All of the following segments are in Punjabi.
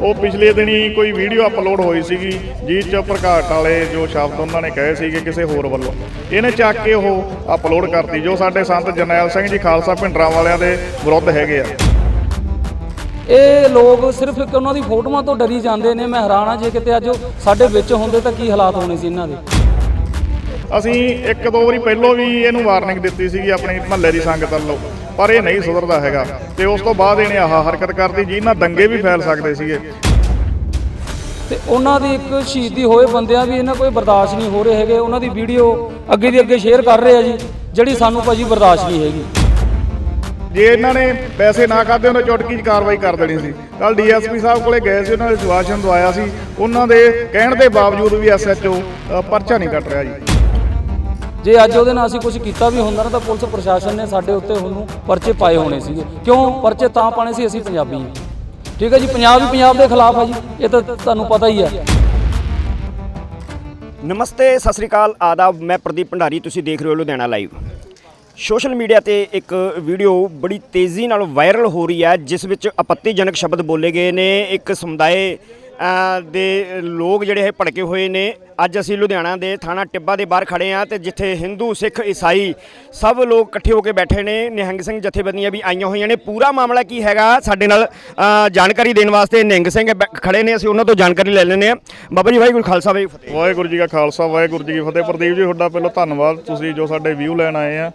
ਉਹ ਪਿਛਲੇ ਦਿਨੀ ਕੋਈ ਵੀਡੀਓ ਅਪਲੋਡ ਹੋਈ ਸੀਗੀ ਜਿਸ ਚ ਪ੍ਰਕਾਸ਼ ਵਾਲੇ ਜੋ ਸ਼ਬਦ ਉਹਨਾਂ ਨੇ ਕਹੇ ਸੀਗੇ ਕਿਸੇ ਹੋਰ ਵੱਲੋਂ। ਇਹਨੇ ਚੱਕ ਕੇ ਉਹ ਅਪਲੋਡ ਕਰਤੀ ਜੋ ਸਾਡੇ ਸੰਤ ਜਰਨੈਲ ਸਿੰਘ ਜੀ ਖਾਲਸਾ ਭਿੰਡਰਾਂ ਵਾਲਿਆਂ ਦੇ ਵਿਰੁੱਧ ਹੈਗੇ ਆ। ਇਹ ਲੋਕ ਸਿਰਫ ਇੱਕ ਉਹਨਾਂ ਦੀ ਫੋਟੋਆਂ ਤੋਂ ਡਰੀ ਜਾਂਦੇ ਨੇ ਮੈਂ ਹੈਰਾਨ ਆ ਜੇ ਕਿਤੇ ਅੱਜ ਸਾਡੇ ਵਿੱਚ ਹੁੰਦੇ ਤਾਂ ਕੀ ਹਾਲਾਤ ਹੋਣੇ ਸੀ ਇਹਨਾਂ ਦੇ। ਅਸੀਂ ਇੱਕ ਦੋ ਵਾਰੀ ਪਹਿਲਾਂ ਵੀ ਇਹਨੂੰ ਵਾਰਨਿੰਗ ਦਿੱਤੀ ਸੀਗੀ ਆਪਣੀ ਮਹੱਲੇ ਦੀ ਸੰਗਤ ਵੱਲੋਂ। ਪਰ ਇਹ ਨਹੀਂ ਸੁਧਰਦਾ ਹੈਗਾ। ਤੇ ਉਸ ਤੋਂ ਬਾਅਦ ਇਹਨੇ ਆਹ ਹਰਕਤ ਕਰਤੀ ਜਿਹਦੇ ਨਾਲ ਦੰਗੇ ਵੀ ਫੈਲ ਸਕਦੇ ਸੀਗੇ। ਤੇ ਉਹਨਾਂ ਦੀ ਇੱਕ ਸ਼ਹੀਦੀ ਹੋਏ ਬੰਦਿਆਂ ਵੀ ਇਹਨਾਂ ਕੋਈ ਬਰਦਾਸ਼ਤ ਨਹੀਂ ਹੋ ਰਹੇ ਹੈਗੇ। ਉਹਨਾਂ ਦੀ ਵੀਡੀਓ ਅੱਗੇ ਦੀ ਅੱਗੇ ਸ਼ੇਅਰ ਕਰ ਰਹੇ ਆ ਜੀ ਜਿਹੜੀ ਸਾਨੂੰ ਭਾਜੀ ਬਰਦਾਸ਼ਤ ਨਹੀਂ ਹੈਗੀ। ਜੇ ਇਹਨਾਂ ਨੇ ਪੈਸੇ ਨਾ ਖਾਦੇ ਉਹਨਾਂ ਚੁਟਕੀ 'ਚ ਕਾਰਵਾਈ ਕਰ ਦੇਣੀ ਸੀ। ਕੱਲ ਡੀਐਸਪੀ ਸਾਹਿਬ ਕੋਲੇ ਗਏ ਸੀ ਉਹਨਾਂ ਨੇ ਸੁਆਸ਼ਨ ਦਵਾਇਆ ਸੀ। ਉਹਨਾਂ ਦੇ ਕਹਿਣ ਦੇ ਬਾਵਜੂਦ ਵੀ ਐਸਐਚਓ ਪਰਚਾ ਨਹੀਂ ਕੱਟ ਰਿਹਾ ਜੀ। ਜੇ ਅੱਜ ਉਹਦੇ ਨਾਲ ਅਸੀਂ ਕੁਝ ਕੀਤਾ ਵੀ ਹੁੰਦਾ ਨਾ ਤਾਂ ਪੁਲਿਸ ਪ੍ਰਸ਼ਾਸਨ ਨੇ ਸਾਡੇ ਉੱਤੇ ਉਹਨੂੰ ਪਰਚੇ ਪਾਏ ਹੋਣੇ ਸੀਗੇ। ਕਿਉਂ? ਪਰਚੇ ਤਾਂ ਪਾਣੇ ਸੀ, ਅਸੀਂ ਪੰਜਾਬੀ ਠੀਕ ਹੈ ਜੀ? ਪੰਜਾਬ ਹੀ ਪੰਜਾਬ ਦੇ ਖਿਲਾਫ ਹੈ ਜੀ। ਇਹ ਤਾਂ ਤੁਹਾਨੂੰ ਪਤਾ ਹੀ ਹੈ। ਨਮਸਤੇ, ਸਤਿ ਸ੍ਰੀ ਅਕਾਲ। ਆਦਾਬ, ਮੈਂ ਪ੍ਰਦੀਪ ਭੰਡਾਰੀ, ਤੁਸੀਂ ਦੇਖ ਰਹੇ ਹੋ ਲੁਧਿਆਣਾ ਲਾਈਵ। ਸੋਸ਼ਲ ਮੀਡੀਆ ਤੇ ਇੱਕ ਵੀਡੀਓ ਬੜੀ ਤੇਜ਼ੀ ਨਾਲ ਵਾਇਰਲ ਹੋ ਰਹੀ ਹੈ, ਜਿਸ ਵਿੱਚ ਆਪੱਤੀਜਨਕ ਸ਼ਬਦ ਬੋਲੇ ਗਏ ਨੇ। ਇੱਕ ਸਮੁਦਾਇ ਦੇ ਲੋਕ ਜਿਹੜੇ ਹੈ ਭੜਕੇ ਹੋਏ ਨੇ, ਅੱਜ ਅਸੀਂ ਲੁਧਿਆਣਾ ਦੇ ਥਾਣਾ ਟਿੱਬਾ ਦੇ ਬਾਹਰ ਖੜੇ ਆ ਤੇ ਜਿੱਥੇ ਹਿੰਦੂ, ਸਿੱਖ, ਈਸਾਈ ਸਭ ਲੋਕ ਇਕੱਠੇ ਹੋ ਕੇ ਬੈਠੇ ਨੇ। ਨਿਹੰਗ ਸਿੰਘ ਜਥੇਬੰਦੀਆਂ ਵੀ ਆਈਆਂ ਹੋਈਆਂ ਨੇ। ਪੂਰਾ ਮਾਮਲਾ ਕੀ ਹੈਗਾ? ਸਾਡੇ ਨਾਲ ਜਾਣਕਾਰੀ ਦੇਣ ਵਾਸਤੇ ਨਿਹੰਗ ਸਿੰਘ ਬੈ- ਖੜੇ ਨੇ। ਅਸੀਂ ਉਹਨਾਂ ਤੋਂ ਜਾਣਕਾਰੀ ਲੈ ਲੈਂਦੇ ਆ ਬਾਬਾ ਜੀ, ਵਾਹਿਗੁਰੂ ਖਾਲਸਾ, ਵਾਹਿਗੁਰੂ ਫਤਿਹ। ਵਾਹਿਗੁਰੂ ਜੀ ਕਾ ਖਾਲਸਾ, ਵਾਹਿਗੁਰੂ ਜੀ ਕੀ ਫਤਿਹ। ਪ੍ਰਦੀਪ ਜੀ, ਤੁਹਾਡਾ ਪਹਿਲਾਂ ਧੰਨਵਾਦ। ਤੁਸੀਂ ਜੋ ਸਾਡੇ ਵਿਊ ਲੈਣ ਆਏ ਆ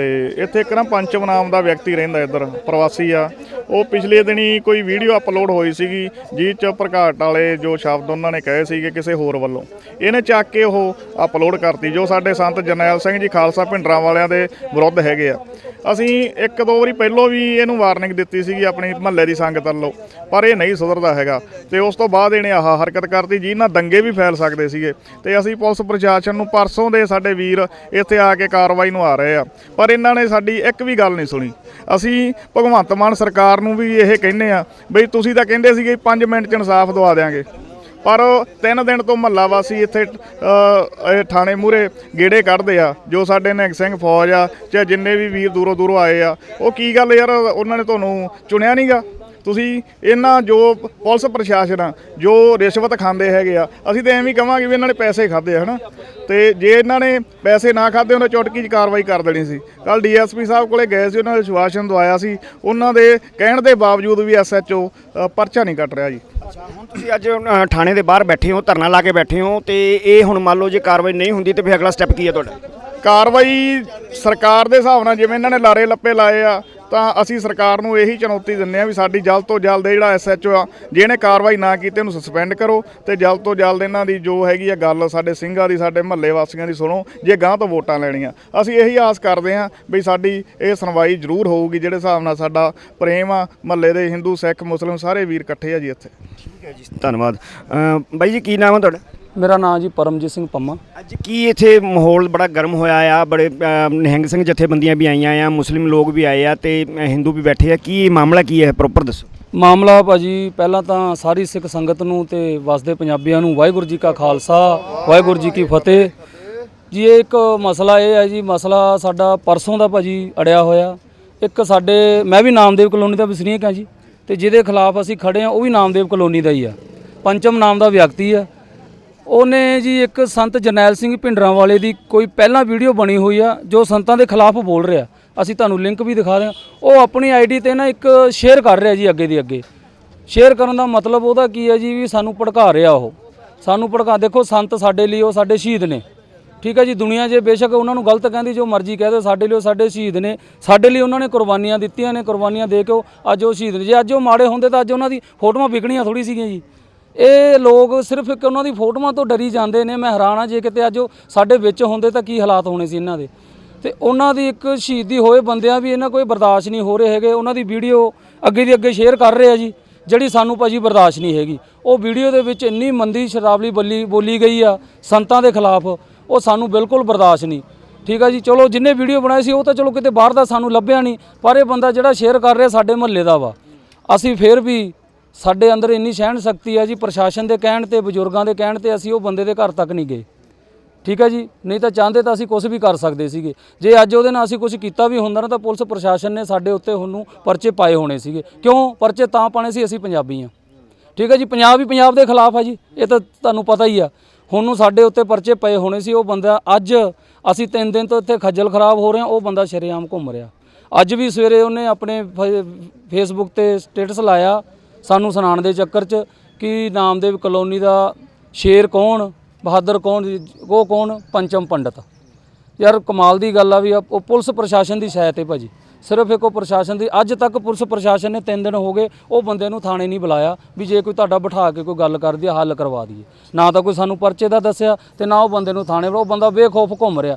ਤੇ ਇੱਥੇ ਇੱਕ ਨਾ ਪੰਚਮ ਨਾਮ ਦਾ ਵਿਅਕਤੀ ਰਹਿੰਦਾ ਇੱਧਰ, ਪ੍ਰਵਾਸੀ ਆ। ਉਹ ਪਿਛਲੇ ਦਿਨੀ ਕੋਈ ਵੀਡੀਓ ਅਪਲੋਡ ਹੋਈ ਸੀਗੀ ਜਿਸ ਚ ਪ੍ਰਕਾਸ਼ ਵਾਲੇ ਜੋ ਸ਼ਬਦ ਉਹਨਾਂ ਨੇ ਕਹੇ ਸੀਗੇ ਕਿਸੇ ਹੋਰ ਵੱਲੋਂ। ਇਹਨੇ ਚੱਕ ਕੇ ਉਹ ਅਪਲੋਡ ਕਰਤੀ, ਜੋ ਸਾਡੇ ਸੰਤ ਜਰਨੈਲ ਸਿੰਘ ਜੀ ਖਾਲਸਾ ਭਿੰਡਰਾਂ ਵਾਲਿਆਂ ਦੇ ਵਿਰੁੱਧ ਹੈਗੇ ਆ। ਅਸੀਂ ਇੱਕ ਦੋ ਵਾਰੀ ਪਹਿਲਾਂ ਵੀ ਇਹਨੂੰ ਵਾਰਨਿੰਗ ਦਿੱਤੀ ਸੀਗੀ ਆਪਣੀ ਮਹੱਲੇ ਦੀ ਸੰਗਤ ਵੱਲੋਂ, ਪਰ ਇਹ ਨਹੀਂ ਸੁਧਰਦਾ ਹੈਗਾ। ਤੇ ਉਸ ਤੋਂ ਬਾਅਦ ਇਹਨੇ ਆਹ ਹਰਕਤ ਕਰਤੀ ਜਿਹਦੇ ਨਾਲ ਦੰਗੇ ਵੀ ਫੈਲ ਸਕਦੇ ਸੀਗੇ। ਤੇ ਅਸੀਂ ਪੁਲਿਸ ਪ੍ਰਸ਼ਾਸਨ ਨੂੰ ਪਰਸੋਂ ਦੇ ਸਾਡੇ ਵੀਰ ਇੱਥੇ ਆ ਕੇ ਕਾਰਵਾਈ ਨੂੰ ਆ ਰਹੇ ਆ। ਪਰ ਇਹਨਾਂ ਨੇ ਸਾਡੀ ਇੱਕ ਵੀ ਗੱਲ ਨਹੀਂ ਸੁਣੀ। ਅਸੀਂ ਭਗਵੰਤ ਮਾਨ ਸਰਕਾਰ ਨੂੰ ਵੀ ਇਹ ਕਹਿੰਦੇ ਆ, ਬਈ ਤੁਸੀਂ ਤਾਂ ਕਹਿੰਦੇ ਸੀਗੇ 5 ਮਿੰਟ ਚ ਇਨਸਾਫ ਦਵਾ ਦਿਆਂਗੇ। ਪਰ ਤਿੰਨ ਦਿਨ ਤੋਂ ਮਹੱਲਾ ਵਾਸੀ ਇੱਥੇ ਇਹ ਥਾਣੇ ਮੂਰੇ ਗੇੜੇ ਕੱਢਦੇ ਆ, ਜੋ ਸਾਡੇ ਨਿਹੰਗ ਸਿੰਘ ਫੌਜ ਆ, ਚਾਹੇ ਜਿੰਨੇ ਵੀ ਵੀਰ ਦੂਰੋਂ ਦੂਰੋਂ ਆਏ ਆ। ਉਹ ਕੀ ਗੱਲ ਯਾਰ, ਉਹਨਾਂ ਨੇ ਤੁਹਾਨੂੰ ਚੁਣਿਆ ਨਹੀਂਗਾ ਤੁਸੀਂ ਇਹਨਾਂ ਜੋ ਪੁਲਿਸ ਪ੍ਰਸ਼ਾਸਨ ਆ ਜੋ ਰਿਸ਼ਵਤ ਖਾਂਦੇ ਹੈਗੇ ਆ ਅਸੀਂ ਤਾਂ ਐਵੇਂ ਹੀ ਕਵਾਂਗੇ ਵੀ ਇਹਨਾਂ ਨੇ ਪੈਸੇ ਖਾਦੇ ਆ ਹਨਾ? ਤੇ ਜੇ ਇਹਨਾਂ ਨੇ ਪੈਸੇ ਨਾ ਖਾਦੇ ਉਹਨਾਂ ਚੁਟਕੀ 'ਚ ਕਾਰਵਾਈ ਕਰ ਦੇਣੀ ਸੀ। ਕੱਲ ਡੀਐਸਪੀ ਸਾਹਿਬ ਕੋਲੇ ਗਏ ਸੀ ਉਹਨਾਂ ਨੇ ਸੁਆਸ਼ਨ ਦਵਾਇਆ ਸੀ। ਉਹਨਾਂ ਦੇ ਕਹਿਣ ਦੇ ਬਾਵਜੂਦ ਵੀ ਐਸਐਚਓ ਪਰਚਾ ਨਹੀਂ ਕੱਟ ਰਿਹਾ ਜੀ। ਹੁਣ ਤੁਸੀਂ ਅੱਜ ਥਾਣੇ ਦੇ ਬਾਹਰ ਬੈਠੇ ਹੋ ਧਰਨਾ ਲਾ ਕੇ ਬੈਠੇ ਹੋ ਤੇ ਇਹ ਹੁਣ ਮੰਨ ਲਓ ਜੇ ਕਾਰਵਾਈ ਨਹੀਂ ਹੁੰਦੀ ਤੇ ਫਿਰ ਅਗਲਾ ਸਟੈਪ ਕੀ ਹੈ ਤੁਹਾਡਾ? ਕਾਰਵਾਈ ਸਰਕਾਰ ਦੇ ਹਿਸਾਬ ਨਾਲ ਜਿਵੇਂ ਇਹਨਾਂ ਨੇ ਲਾਰੇ ਲੱਪੇ ਲਾਏ ਆ ਤਾਂ ਅਸੀਂ ਸਰਕਾਰ ਨੂੰ ਇਹੀ ਚੁਣੌਤੀ ਦਿੰਦੇ ਆ ਵੀ ਸਾਡੀ ਜਲਦ ਤੋਂ ਜਲਦ ਇਹ ਜਿਹੜਾ ਐਸਐਚਓ ਆ, ਜਿਹਨੇ ਕਾਰਵਾਈ ਨਾ ਕੀਤੀ ਉਹਨੂੰ ਸਸਪੈਂਡ ਕਰੋ ਤੇ ਜਲਦ ਤੋਂ ਜਲਦ ਇਹਨਾਂ ਦੀ ਜੋ ਹੈਗੀ ਆ ਗੱਲ ਸਾਡੇ ਸਿੰਘਾਂ ਦੀ, ਸਾਡੇ ਮਹੱਲੇ ਵਾਸੀਆਂ ਦੀ ਸੁਣੋ, ਜੇ ਗਾਂ ਤੋਂ ਵੋਟਾਂ ਲੈਣੀਆਂ। ਅਸੀਂ ਇਹੀ ਆਸ ਕਰਦੇ ਹਾਂ ਵੀ ਸਾਡੀ ਇਹ ਸੁਣਵਾਈ ਜ਼ਰੂਰ ਹੋਊਗੀ, ਜਿਹੜੇ ਹਿਸਾਬ ਨਾਲ ਸਾਡਾ ਪ੍ਰੇਮ ਆ, ਮਹੱਲੇ ਦੇ ਹਿੰਦੂ, ਸਿੱਖ, ਮੁਸਲਿਮ ਸਾਰੇ ਵੀਰ ਇਕੱਠੇ ਆ ਜੀ ਇੱਥੇ। ਠੀਕ ਹੈ ਜੀ, ਧੰਨਵਾਦ। ਬਾਈ ਜੀ, ਕੀ ਨਾਮ ਹੈ ਤੁਹਾਡਾ? ਮੇਰਾ ਨਾਮ ਜੀ ਪਰਮਜੀਤ ਸਿੰਘ ਪੰਮਾ। ਅੱਜ ਕੀ ਇੱਥੇ ਮਾਹੌਲ ਬੜਾ ਗਰਮ ਹੋਇਆ ਆ ਬੜੇ ਅ, ਨਿਹੰਗ ਸਿੰਘ ਜਥੇਬੰਦੀਆਂ ਵੀ ਆਈਆਂ ਆ ਮੁਸਲਿਮ ਲੋਕ ਵੀ ਆਏ ਆ ਤੇ ਅ, ਹਿੰਦੂ ਵੀ ਬੈਠੇ ਆ। ਕੀ ਮਾਮਲਾ ਕੀ ਹੈ? ਪ੍ਰੋਪਰ ਦੱਸੋ। ਮਾਮਲਾ ਭਾਜੀ ਪਹਿਲਾਂ ਤਾਂ ਸਾਰੀ ਸਿੱਖ ਸੰਗਤ ਨੂੰ ਤੇ ਵਸਦੇ ਪੰਜਾਬੀਆਂ ਨੂੰ ਵਾਹਿਗੁਰੂ ਜੀ ਕਾ ਖਾਲਸਾ ਵਾਹਿਗੁਰੂ ਜੀ ਕੀ ਫਤਿਹ। ਜੀ ਇਹ ਇੱਕ ਮਸਲਾ ਇਹ ਹੈ ਜੀ ਮਸਲਾ ਸਾਡਾ ਪਰਸੋਂ ਦਾ ਭਾਜੀ ਅੜਿਆ ਹੋਇਆ। ਇੱਕ ਸਾਡੇ ਮੈਂ ਵੀ ਨਾਮਦੇਵ ਕਲੋਨੀ ਦਾ ਵਸਨੀਕ ਹਾਂ ਜੀ ਤੇ ਜਿਹਦੇ ਖਿਲਾਫ ਅਸੀਂ ਖੜੇ ਹਾਂ ਉਹ ਵੀ ਨਾਮਦੇਵ ਕਲੋਨੀ ਦਾ ਹੀ ਆ। ਪੰਚਮ ਨਾਮ ਦਾ ਵਿਅਕਤੀ ਆ। ਉਹਨੇ ਜੀ ਇੱਕ ਸੰਤ ਜਰਨੈਲ ਸਿੰਘ ਭਿੰਡਰਾਂ ਵਾਲੇ ਦੀ ਕੋਈ ਪਹਿਲਾਂ ਵੀਡੀਓ ਬਣੀ ਹੋਈ ਆ, ਜੋ ਸੰਤਾਂ ਦੇ ਖਿਲਾਫ ਬੋਲ ਰਿਹਾ। ਅਸੀਂ ਤੁਹਾਨੂੰ ਲਿੰਕ ਵੀ ਦਿਖਾ ਰਹੇ ਹਾਂ ਉਹ ਆਪਣੀ ਆਈਡੀ ਤੇ ਨਾ ਇੱਕ ਸ਼ੇਅਰ ਕਰ ਰਿਹਾ ਜੀ ਅੱਗੇ ਦੀ ਅੱਗੇ। ਸ਼ੇਅਰ ਕਰਨ ਦਾ ਮਤਲਬ ਉਹਦਾ ਕੀ ਹੈ ਜੀ ਵੀ ਸਾਨੂੰ ਭੜਕਾ ਰਿਹਾ ਉਹ। ਸਾਨੂੰ ਭੜਕਾ, ਦੇਖੋ ਸੰਤ ਸਾਡੇ ਲਈ ਉਹ ਸਾਡੇ ਸ਼ਹੀਦ ਨੇ। ਠੀਕ ਹੈ ਜੀ, ਦੁਨੀਆ ਜੇ ਬੇਸ਼ੱਕ ਉਹਨਾਂ ਨੂੰ ਗਲਤ ਕਹਿੰਦੀ, ਜੋ ਮਰਜ਼ੀ ਕਹਿ ਦੇ ਸਾਡੇ ਲਈ ਉਹ ਸਾਡੇ ਸ਼ਹੀਦ ਨੇ। ਸਾਡੇ ਲਈ ਉਹਨਾਂ ਨੇ ਕੁਰਬਾਨੀਆਂ ਦਿੱਤੀਆਂ ਨੇ, ਕੁਰਬਾਨੀਆਂ ਦੇ ਕੇ ਉਹ ਅੱਜ ਉਹ ਸ਼ਹੀਦ ਨੇ। ਜੇ ਅੱਜ ਉਹ ਮਾੜੇ ਹੁੰਦੇ ਤਾਂ ਅੱਜ ਉਹਨਾਂ ਦੀ ਫੋਟੋਆਂ ਵਿਕਣੀਆਂ ਥੋੜੀ ਸੀਗੀਆਂ ਜੀ। ਇਹ ਲੋਕ ਸਿਰਫ ਇੱਕ ਉਹਨਾਂ ਦੀ ਫੋਟੋਆਂ ਤੋਂ ਡਰੀ ਜਾਂਦੇ ਨੇ, ਮੈਂ ਹੈਰਾਨ ਆ ਜੇ ਕਿਤੇ ਅੱਜ ਉਹ ਸਾਡੇ ਵਿੱਚ ਹੁੰਦੇ ਤਾਂ ਕੀ ਹਾਲਾਤ ਹੋਣੇ ਸੀ ਇਹਨਾਂ ਦੇ। ਤੇ ਉਹਨਾਂ ਦੀ ਇੱਕ ਸ਼ਹੀਦੀ ਹੋਏ ਬੰਦਿਆਂ ਵੀ ਇਹਨਾਂ ਕੋਈ ਬਰਦਾਸ਼ਤ ਨਹੀਂ ਹੋ ਰਹੇ ਹੈਗੇ, ਉਹਨਾਂ ਦੀ ਵੀਡੀਓ ਅੱਗੇ ਦੀ ਅੱਗੇ ਸ਼ੇਅਰ ਕਰ ਰਹੇ ਆ ਜੀ, ਜਿਹੜੀ ਸਾਨੂੰ ਭਾਜੀ ਬਰਦਾਸ਼ਤ ਨਹੀਂ ਹੈਗੀ। ਉਹ ਵੀਡੀਓ ਦੇ ਵਿੱਚ ਇੰਨੀ ਮੰਦੀ ਸ਼ਰਾਬਲੀ ਬੋਲੀ ਬੋਲੀ ਗਈ ਆ, ਸੰਤਾਂ ਦੇ ਖਿਲਾਫ, ਉਹ ਸਾਨੂੰ ਬਿਲਕੁਲ ਬਰਦਾਸ਼ਤ ਨਹੀਂ। ਠੀਕ ਆ ਜੀ, ਚਲੋ ਜਿੰਨੇ ਵੀਡੀਓ ਬਣਾਈ ਸੀ, ਉਹ ਤਾਂ ਚਲੋ ਕਿਤੇ ਬਾਹਰ ਦਾ ਸਾਨੂੰ ਲੱਭਿਆ ਨਹੀਂ, ਪਰ ਇਹ ਬੰਦਾ ਜਿਹੜਾ ਸ਼ੇਅਰ ਕਰ ਰਿਹਾ ਸਾਡੇ ਮਹੱਲੇ ਦਾ ਵਾ, ਅਸੀਂ ਫਿਰ ਵੀ ਸਾਡੇ ਅੰਦਰ ਇੰਨੀ ਸਹਿਣ ਸ਼ਕਤੀ ਆ ਜੀ, ਪ੍ਰਸ਼ਾਸਨ ਦੇ ਕਹਿਣ ਤੇ, ਬਜ਼ੁਰਗਾਂ ਦੇ ਕਹਿਣ ਤੇ ਅਸੀਂ ਉਹ ਬੰਦੇ ਦੇ ਘਰ ਤੱਕ ਨਹੀਂ ਗਏ। ਠੀਕ ਹੈ ਜੀ? ਨਹੀਂ ਤਾਂ ਚਾਹੁੰਦੇ ਤਾਂ ਅਸੀਂ ਕੁਝ ਵੀ ਕਰ ਸਕਦੇ ਸੀਗੇ। ਜੇ ਅੱਜ ਉਹਦੇ ਨਾਲ ਅਸੀਂ ਕੁਝ ਕੀਤਾ ਵੀ ਹੁੰਦਾ ਨਾ ਤਾਂ ਪੁਲਿਸ ਪ੍ਰਸ਼ਾਸਨ ਨੇ ਸਾਡੇ ਉੱਤੇ ਉਹਨੂੰ ਪਰਚੇ ਪਾਏ ਹੋਣੇ ਸੀਗੇ। ਕਿਉਂ? ਪਰਚੇ ਤਾਂ ਪਾਣੇ ਸੀ, ਅਸੀਂ ਪੰਜਾਬੀ ਹਾਂ। ਠੀਕ ਹੈ ਜੀ? ਪੰਜਾਬ ਹੀ ਪੰਜਾਬ ਦੇ ਖਿਲਾਫ ਆ ਜੀ। ਇਹ ਤਾਂ ਤੁਹਾਨੂੰ ਪਤਾ ਹੀ ਆ। ਹੁਣ ਨੂੰ ਸਾਡੇ ਉੱਤੇ ਪਰਚੇ ਪਏ ਹੋਣੇ ਸੀ, ਉਹ ਬੰਦਾ ਅੱਜ ਅਸੀਂ ਤਿੰਨ ਦਿਨ ਤੋਂ ਇੱਥੇ ਖੱਜਲ ਖਰਾਬ ਹੋ ਰਹੇ ਹਾਂ, ਉਹ ਬੰਦਾ ਸ਼ਰੇਆਮ ਘੁੰਮ ਰਿਹਾ। ਅੱਜ ਵੀ ਸਵੇਰੇ ਉਹਨੇ ਆਪਣੇ ਫ- ਫੇਸਬੁੱਕ ਤੇ ਸਟੇਟਸ ਲਾਇਆ। ਸਾਨੂੰ ਸੁਣਾਉਣ ਦੇ ਚੱਕਰ 'ਚ ਕਿ ਨਾਮਦੇਵ ਕਲੋਨੀ ਦਾ ਸ਼ੇਰ ਕੌਣ, ਬਹਾਦਰ ਕੌਣ, ਉਹ ਕੌਣ? ਪੰਚਮ ਪੰਡਤ। ਯਾਰ ਕਮਾਲ ਦੀ ਗੱਲ ਆ ਵੀ ਆ- ਉਹ ਪੁਲਿਸ ਪ੍ਰਸ਼ਾਸਨ ਦੀ ਸ਼ਾਇਤ ਹੈ ਭਾਜੀ। ਸਿਰਫ ਇੱਕ ਉਹ ਪ੍ਰਸ਼ਾਸਨ ਦੀ, ਅੱਜ ਤੱਕ ਪੁਲਿਸ ਪ੍ਰਸ਼ਾਸਨ ਨੇ 3 ਦਿਨ ਹੋ ਗਏ, ਉਹ ਬੰਦੇ ਨੂੰ ਥਾਣੇ ਨਹੀਂ ਬੁਲਾਇਆ ਵੀ ਜੇ ਕੋਈ ਤੁਹਾਡਾ ਬਿਠਾ ਕੇ ਕੋਈ ਗੱਲ ਕਰਦੀ ਆ ਹੱਲ ਕਰਵਾ ਦਈਏ। ਨਾ ਤਾਂ ਕੋਈ ਸਾਨੂੰ ਪਰਚੇ ਦਾ ਦੱਸਿਆ ਤੇ ਨਾ ਉਹ ਬੰਦੇ ਨੂੰ ਥਾਣੇ ਬੁਲਾਓ ਉਹ ਬੰਦਾ ਬੇਖੌਫ ਘੁੰਮ ਰਿਹਾ।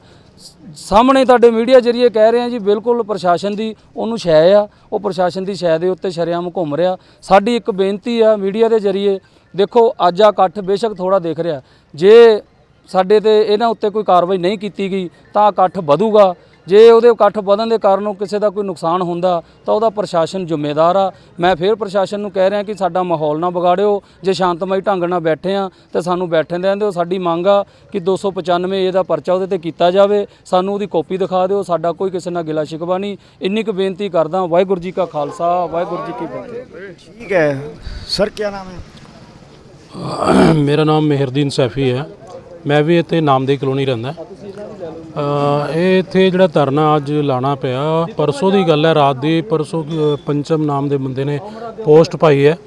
ਸਾਹਮਣੇ ਤੁਹਾਡੇ ਮੀਡੀਆ ਜਰੀਏ ਕਹਿ ਰਹੇ ਆ ਜੀ, ਬਿਲਕੁਲ ਪ੍ਰਸ਼ਾਸਨ ਦੀ ਉਹਨੂੰ ਸ਼ੈ ਆ, ਉਹ ਪ੍ਰਸ਼ਾਸਨ ਦੀ ਸ਼ੈ ਦੇ ਉੱਤੇ ਸ਼ਰੇਆਮ ਘੁੰਮ ਰਿਹਾ। ਸਾਡੀ ਇੱਕ ਬੇਨਤੀ ਆ ਮੀਡੀਆ ਦੇ ਜਰੀਏ, ਦੇਖੋ ਅੱਜ ਆ ਇਕੱਠ ਬੇਸ਼ੱਕ ਥੋੜਾ ਦੇਖ ਰਿਹਾ। ਜੇ ਸਾਡੇ ਤੇ ਇਹਨਾਂ ਉੱਤੇ ਕੋਈ ਕਾਰਵਾਈ ਨਹੀਂ ਕੀਤੀ ਗਈ, ਤਾਂ ਇਕੱਠ ਵਧੂਗਾ। ਜੇ ਉਹਦੇ ਇਕੱਠ ਵਧਣ ਦੇ ਕਾਰਨ ਉਹ ਕਿਸੇ ਦਾ ਕੋਈ ਨੁਕਸਾਨ ਹੁੰਦਾ ਤਾਂ ਉਹਦਾ ਪ੍ਰਸ਼ਾਸਨ ਜ਼ਿੰਮੇਦਾਰ ਆ। ਮੈਂ ਫਿਰ ਪ੍ਰਸ਼ਾਸਨ ਨੂੰ ਕਹਿ ਰਿਹਾ ਕਿ ਸਾਡਾ ਮਾਹੌਲ ਨਾ ਵਿਗਾੜਿਓ ਜੇ ਸ਼ਾਂਤਮਈ ਢੰਗ ਨਾਲ ਬੈਠੇ ਆ ਤੇ ਸਾਨੂੰ ਬੈਠਣ ਦੇਣ ਦਿਓ। ਸਾਡੀ ਮੰਗ ਆ ਕਿ 295 ਏ ਦਾ ਪਰਚਾ ਉਹਦੇ ਤੇ ਕੀਤਾ ਜਾਵੇ। ਸਾਨੂੰ ਉਹਦੀ ਕਾਪੀ ਦਿਖਾ ਦਿਓ। ਸਾਡਾ ਕੋਈ ਕਿਸੇ ਨਾਲ ਗਿਲਾ ਸ਼ਿਕਵਾ ਨਹੀਂ। ਇੰਨੀ ਕੁ ਬੇਨਤੀ ਕਰਦਾ ਵਾਹਿਗੁਰੂ ਜੀ ਕਾ ਖਾਲਸਾ ਵਾਹਿਗੁਰੂ ਜੀ ਕੀ ਫਤਿਹ। ਠੀਕ ਹੈ। ਸਰ ਕੀ ਨਾਮ ਹੈ? ਮੇਰਾ ਨਾਮ ਮਿਹਰਦੀਨ ਸੈਫੀ ਹੈ। ਮੈਂ ਵੀ ਇੱਥੇ ਨਾਮਦੇ ਕਲੋਨੀ ਰਹਿੰਦਾ। ਇਹ ਇੱਥੇ ਜਿਹੜਾ ਧਰਨਾ ਅੱਜ ਲਾਣਾ ਪਿਆ, ਪਰਸੋਂ ਦੀ ਗੱਲ ਹੈ, ਰਾਤ ਦੀ ਪਰਸੋਂ ਪੰਚਮ ਨਾਮ ਦੇ ਬੰਦੇ ਨੇ ਪੋਸਟ ਪਾਈ ਹੈ।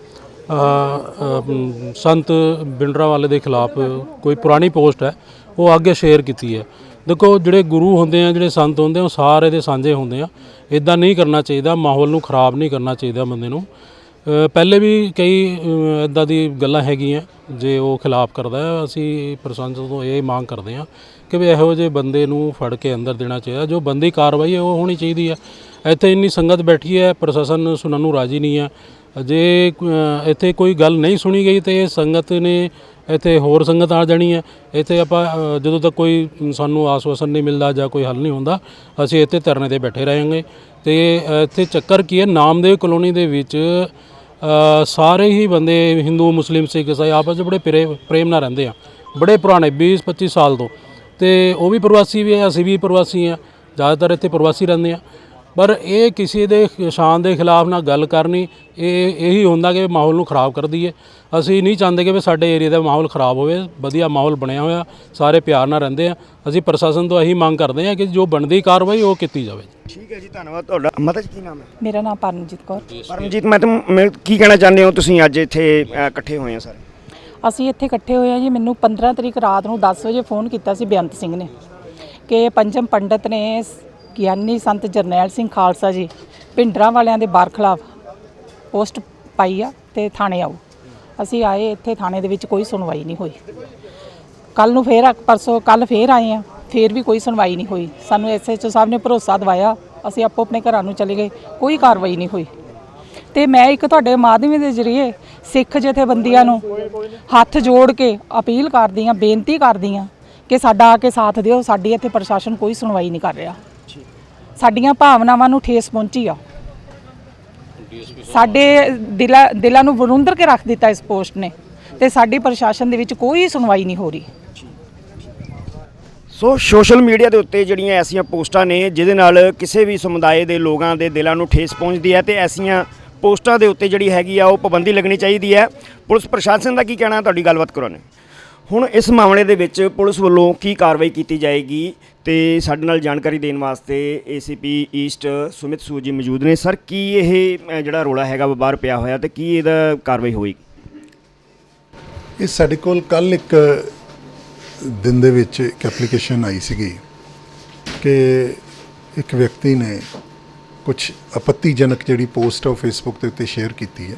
ਸੰਤ ਬਿੰਡਰਾ ਵਾਲੇ ਦੇ ਖਿਲਾਫ ਕੋਈ ਪੁਰਾਣੀ ਪੋਸਟ ਹੈ, ਉਹ ਅੱਗੇ ਸ਼ੇਅਰ ਕੀਤੀ ਹੈ। ਦੇਖੋ, ਜਿਹੜੇ ਗੁਰੂ ਹੁੰਦੇ ਆ, ਜਿਹੜੇ ਸੰਤ ਹੁੰਦੇ ਆ, ਉਹ ਸਾਰੇ ਦੇ ਸਾਂਝੇ ਹੁੰਦੇ ਆ। ਇਦਾਂ ਨਹੀਂ ਕਰਨਾ ਚਾਹੀਦਾ, ਮਾਹੌਲ ਨੂੰ ਖਰਾਬ ਨਹੀਂ ਕਰਨਾ ਚਾਹੀਦਾ ਬੰਦੇ ਨੂੰ। ਪਹਿਲੇ ਵੀ ਕਈ ਇਦਾਂ ਦੀ ਗੱਲਾਂ ਹੈਗੀਆਂ, ਜੇ ਉਹ ਖਿਲਾਫ ਕਰਦਾ ਅਸੀਂ ਪ੍ਰਸ਼ਾਸਨ ਤੋਂ ਇਹ ਮੰਗ ਕਰਦੇ ਹਾਂ ਕਿ ਵੀ ਇਹੋ ਜਿਹੇ ਬੰਦੇ ਨੂੰ ਫੜ ਕੇ ਅੰਦਰ ਦੇਣਾ ਚਾਹੀਦਾ। ਜੋ ਬੰਦੀ ਕਾਰਵਾਈ ਹੈ ਉਹ ਹੋਣੀ ਚਾਹੀਦੀ ਹੈ। ਇੱਥੇ ਇੰਨੀ ਸੰਗਤ ਬੈਠੀ ਹੈ ਪ੍ਰਸ਼ਾਸਨ ਸੁਣਨ ਨੂੰ ਰਾਜੀ ਨਹੀਂ ਹੈ। ਜੇ ਇੱਥੇ ਕੋਈ ਗੱਲ ਨਹੀਂ ਸੁਣੀ ਗਈ ਤੇ ਇਹ ਸੰਗਤ ਨੇ ਇੱਥੇ ਹੋਰ ਸੰਗਤ ਆ ਜਾਣੀ ਹੈ। ਇੱਥੇ ਆਪਾਂ ਜਦੋਂ ਤੱਕ ਕੋਈ ਸਾਨੂੰ ਆਸਵਾਸਨ ਨਹੀਂ ਮਿਲਦਾ ਜਾਂ ਕੋਈ ਹੱਲ ਨਹੀਂ ਹੁੰਦਾ ਅਸੀਂ ਇੱਥੇ ਧਰਨੇ ਤੇ ਬੈਠੇ ਰਹਾਂਗੇ। ਤੇ ਅ, ਇੱਥੇ ਚੱਕਰ ਕੀ ਹੈ ਨਾਮਦੇਵ ਕਲੋਨੀ ਦੇ ਵਿੱਚ ਸਾਰੇ ਹੀ ਬੰਦੇ ਹਿੰਦੂ ਮੁਸਲਿਮ ਸਿੱਖ ਈਸਾਈ ਆਪਸ ਵਿੱਚ ਬੜੇ ਪ੍ਰੇ- ਪ੍ਰੇਮ ਨਾਲ ਰਹਿੰਦੇ ਆ। ਬੜੇ ਪੁਰਾਣੇ 20 25 ਸਾਲ ਤੋਂ। ਤੇ ਉਹ ਵੀ ਪ੍ਰਵਾਸੀ ਵੀ ਆ ਅਸੀਂ ਵੀ ਪ੍ਰਵਾਸੀ ਆ। ਜ਼ਿਆਦਾਤਰ ਇੱਥੇ ਪ੍ਰਵਾਸੀ ਰਹਿੰਦੇ ਆ। ਪਰ ਇਹ ਕਿਸੇ ਦੇ ਸ਼ਾਨ ਦੇ ਖਿਲਾਫ ਨਾ ਗੱਲ ਕਰਨੀ ਇਹ ਇਹੀ ਹੁੰਦਾ ਕਿ ਮਾਹੌਲ ਨੂੰ ਖਰਾਬ ਕਰਦੀ ਹੈ ਅਸੀਂ ਨਹੀਂ ਚਾਹੁੰਦੇ ਕਿ ਵੀ ਸਾਡੇ ਏਰੀਆ ਦਾ ਮਾਹੌਲ ਖਰਾਬ ਹੋਵੇ ਵਧੀਆ ਮਾਹੌਲ ਬਣਿਆ ਹੋਇਆ ਸਾਰੇ ਪਿਆਰ ਨਾਲ ਰਹਿੰਦੇ ਆ। ਅਸੀਂ ਪ੍ਰਸ਼ਾਸਨ ਤੋਂ ਇਹੀ ਮੰਗ ਕਰਦੇ ਆ ਕਿ ਜੋ ਬਣਦੀ ਕਾਰਵਾਈ ਉਹ ਕੀਤੀ ਜਾਵੇ। ਠੀਕ ਹੈ ਜੀ ਧੰਨਵਾਦ ਤੁਹਾਡਾ। ਮਾਤਾ ਜੀ ਕੀ ਨਾਮ ਹੈ? ਮੇਰਾ ਨਾਮ ਪਰਮਜੀਤ ਕੌਰ। ਪਰਮਜੀਤ ਮੈਂ ਤੁਮ ਮੈਂ ਕੀ ਕਹਿਣਾ ਚਾਹੁੰਦੇ ਹੋ ਤੁਸੀਂ ਅੱਜ ਇੱਥੇ ਇਕੱਠੇ ਹੋਏ ਆ ਸਾਰੇ? ਅਸੀਂ ਇੱਥੇ ਇਕੱਠੇ ਹੋਏ ਆ ਜੀ, ਮੈਨੂੰ 15 ਤਰੀਕ ਰਾਤ ਨੂੰ 10 ਵਜੇ ਫੋਨ ਕੀਤਾ ਸੀ ਬੇਅੰਤ ਸਿੰਘ ਨੇ ਕਿ ਪੰਚਮ ਪੰਡਤ ਨੇ ਗਿਆਨੀ ਸੰਤ ਜਰਨੈਲ ਸਿੰਘ ਖਾਲਸਾ ਜੀ ਭਿੰਡਰਾਂ ਵਾਲਿਆਂ ਦੇ ਬਾਰ ਖਿਲਾਫ ਪੋਸਟ ਪਾਈ ਆ ਤੇ ਥਾਣੇ ਆਓ। ਅਸੀਂ ਆਏ, ਇੱਥੇ ਥਾਣੇ ਦੇ ਵਿੱਚ ਕੋਈ ਸੁਣਵਾਈ ਨਹੀਂ ਹੋਈ। ਕੱਲ ਨੂੰ ਫੇਰ ਪਰਸੋਂ ਕੱਲ ਫੇਰ ਆਏ ਆ ਫੇਰ ਵੀ ਕੋਈ ਸੁਣਵਾਈ ਨਹੀਂ ਹੋਈ। ਸਾਨੂੰ ਐਸਐਚਓ ਸਾਹਿਬ ਨੇ ਭਰੋਸਾ ਦਵਾਇਆ, ਅਸੀਂ ਆਪੋ ਆਪਣੇ ਘਰਾਂ ਨੂੰ ਚਲੇ ਗਏ, ਕੋਈ ਕਾਰਵਾਈ ਨਹੀਂ ਹੋਈ। ਤੇ ਮੈਂ ਇੱਕ ਤੁਹਾਡੇ ਮਾਧਿਅਮ ਦੇ ਜ਼ਰੀਏ ਸਿੱਖ ਜਥੇਬੰਦੀਆਂ ਨੂੰ ਹੱਥ ਜੋੜ ਕੇ ਅਪੀਲ ਕਰਦੀ ਆ ਬੇਨਤੀ ਕਰਦੀ ਆ ਕਿ ਸਾਡਾ ਆ ਕੇ ਸਾਥ ਦਿਓ, ਸਾਡੀ ਇੱਥੇ ਪ੍ਰਸ਼ਾਸਨ ਕੋਈ ਸੁਣਵਾਈ ਨਹੀਂ ਕਰ ਰਿਹਾ। ਸਾਡੀਆਂ ਭਾਵਨਾਵਾਂ ਨੂੰ ਠੇਸ ਪਹੁੰਚੀ ਆ। ਸਾਡੇ ਦਿਲਾਂ ਦਿਲਾਂ ਨੂੰ ਵਰੁੰਦਰ ਕੇ ਰੱਖ ਦਿੱਤਾ ਇਸ ਪੋਸਟ ਨੇ ਤੇ ਸਾਡੀ ਪ੍ਰਸ਼ਾਸਨ ਦੇ ਵਿੱਚ ਕੋਈ ਸੁਣਵਾਈ ਨਹੀਂ ਹੋ ਰਹੀ। ਸੋ ਸੋਸ਼ਲ ਮੀਡੀਆ ਦੇ ਉੱਤੇ ਜਿਹੜੀਆਂ ਐਸੀਆਂ ਪੋਸਟਾਂ ਨੇ, ਜਿਹਦੇ ਨਾਲ ਕਿਸੇ ਵੀ ਸਮੁਦਾਇ ਦੇ ਲੋਕਾਂ ਦੇ ਦਿਲਾਂ ਨੂੰ ਠੇਸ ਪਹੁੰਚਦੀ ਹੈ ਤੇ ਐਸੀਆਂ ਪੋਸਟਾਂ ਦੇ ਉੱਤੇ ਜਿਹੜੀ ਹੈਗੀ ਆ ਉਹ ਪਾਬੰਦੀ ਲੱਗਣੀ ਚਾਹੀਦੀ ਹੈ। ਪੁਲਿਸ ਪ੍ਰਸ਼ਾਸਨ ਦਾ ਕੀ ਕਹਿਣਾ ਤੁਹਾਡੀ ਗੱਲਬਾਤ ਕਰਾਉਣੇ ਹੁਣ ਇਸ ਮਾਮਲੇ ਦੇ ਵਿੱਚ ਪੁਲਿਸ ਵੱਲੋਂ ਕੀ ਕਾਰਵਾਈ ਕੀਤੀ ਜਾਏਗੀ ਤੇ ਸਾਡੇ ਨਾਲ ਜਾਣਕਾਰੀ ਦੇਣ ਵਾਸਤੇ ਏਸੀਪੀ ਈਸਟ ਸੁਮਿਤ ਸੂਜੀ ਮੌਜੂਦ ਨੇ। ਸਰ, ਕੀ ਇਹ ਜਿਹੜਾ ਰੋਲਾ ਹੈਗਾ ਵਾ ਬਾਹਰ ਪਿਆ ਹੋਇਆ ਤੇ ਕੀ ਇਹਦਾ ਕਾਰਵਾਈ ਹੋਏਗੀ? ਇਹ ਸਾਡੇ ਕੋਲ ਕੱਲ ਇੱਕ ਦਿਨ ਦੇ ਵਿੱਚ ਇੱਕ ਐਪਲੀਕੇਸ਼ਨ ਆਈ ਸੀਗੀ ਕਿ ਇੱਕ ਵਿਅਕਤੀ ਨੇ ਕੁਝ ਆਪੱਤੀਜਨਕ ਜਿਹੜੀ ਪੋਸਟ ਆ ਉਹ ਫੇਸਬੁੱਕ ਦੇ ਉੱਤੇ ਸ਼ੇਅਰ ਕੀਤੀ ਹੈ।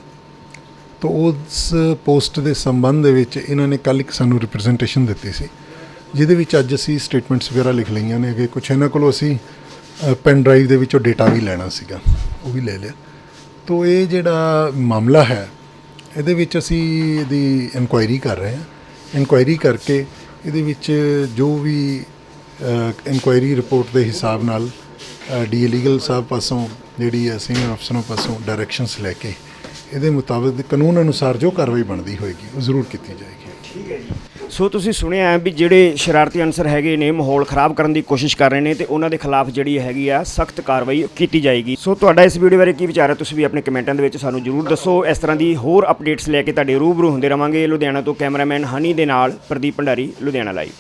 ਤਾਂ ਉਸ ਪੋਸਟ ਦੇ ਸੰਬੰਧ ਦੇ ਵਿੱਚ ਇਹਨਾਂ ਨੇ ਕੱਲ ਇੱਕ ਸਾਨੂੰ ਰਿਪਰੈਜ਼ੈਂਟੇਸ਼ਨ ਦਿੱਤੀ ਸੀ, ਜਿਹਦੇ ਵਿੱਚ ਅੱਜ ਅਸੀਂ ਸਟੇਟਮੈਂਟਸ ਵਗੈਰਾ ਲਿਖ ਲਈਆਂ ਨੇ ਕਿ ਕੁਝ ਇਹਨਾਂ ਕੋਲੋਂ ਅਸੀਂ ਪੈਨ ਡਰਾਈਵ ਦੇ ਵਿੱਚੋਂ ਡਾਟਾ ਵੀ ਲੈਣਾ ਸੀਗਾ, ਉਹ ਵੀ ਲੈ ਲਿਆ। ਤੋ ਇਹ ਜਿਹੜਾ ਮਾਮਲਾ ਹੈ, ਇਹਦੇ ਵਿੱਚ ਅਸੀਂ ਇਹਦੀ ਇਨਕੁਆਇਰੀ ਕਰ ਰਹੇ ਹਾਂ। ਇਨਕੁਆਇਰੀ ਕਰਕੇ ਇਹਦੇ ਵਿੱਚ ਜੋ ਵੀ ਇਨਕੁਆਇਰੀ ਰਿਪੋਰਟ ਦੇ ਹਿਸਾਬ ਨਾਲ ਡੀ ਲੀਗਲ ਸਾਹਿਬ ਪਾਸੋਂ, ਜਿਹੜੀ ਹੈ ਸੀਨੀਅਰ ਅਫਸਰਾਂ ਪਾਸੋਂ ਡਾਇਰੈਕਸ਼ਨਸ ਲੈ ਕੇ, ਇਹਦੇ ਮੁਤਾਬਕ ਕਾਨੂੰਨ ਅਨੁਸਾਰ ਜੋ ਕਾਰਵਾਈ ਬਣਦੀ ਹੋਏਗੀ, ਉਹ ਜ਼ਰੂਰ ਕੀਤੀ ਜਾਏਗੀ। ਠੀਕ ਹੈ ਜੀ। ਸੋ ਤੁਸੀਂ ਸੁਣਿਆ ਵੀ ਜਿਹੜੇ ਸ਼ਰਾਰਤੀ ਅਨਸਰ ਹੈਗੇ ਨੇ, ਮਾਹੌਲ ਖਰਾਬ ਕਰਨ ਦੀ ਕੋਸ਼ਿਸ਼ ਕਰ ਰਹੇ ਨੇ ਤੇ ਉਹਨਾਂ ਦੇ ਖਿਲਾਫ ਜਿਹੜੀ ਹੈਗੀ ਆ, ਸਖਤ ਕਾਰਵਾਈ ਕੀਤੀ ਜਾਏਗੀ। ਸੋ ਤੁਹਾਡਾ ਇਸ ਵੀਡੀਓ ਬਾਰੇ ਕੀ ਵਿਚਾਰ ਹੈ, ਤੁਸੀਂ ਵੀ ਆਪਣੇ ਕਮੈਂਟਾਂ ਦੇ ਵਿੱਚ ਸਾਨੂੰ ਜਰੂਰ ਦੱਸੋ। ਇਸ ਤਰ੍ਹਾਂ ਦੀ ਹੋਰ ਅਪਡੇਟਸ ਲੈ ਕੇ ਤੁਹਾਡੇ ਰੂਬਰੂ ਹੁੰਦੇ ਰਵਾਂਗੇ ਲੁਧਿਆਣਾ ਤੋਂ ਕੈਮਰਾਮੈਨ ਹਨੀ ਦੇ ਨਾਲ ਪ੍ਰਦੀਪ ਭੰਡਾਰੀ, ਲੁਧਿਆਣਾ ਲਾਈਵ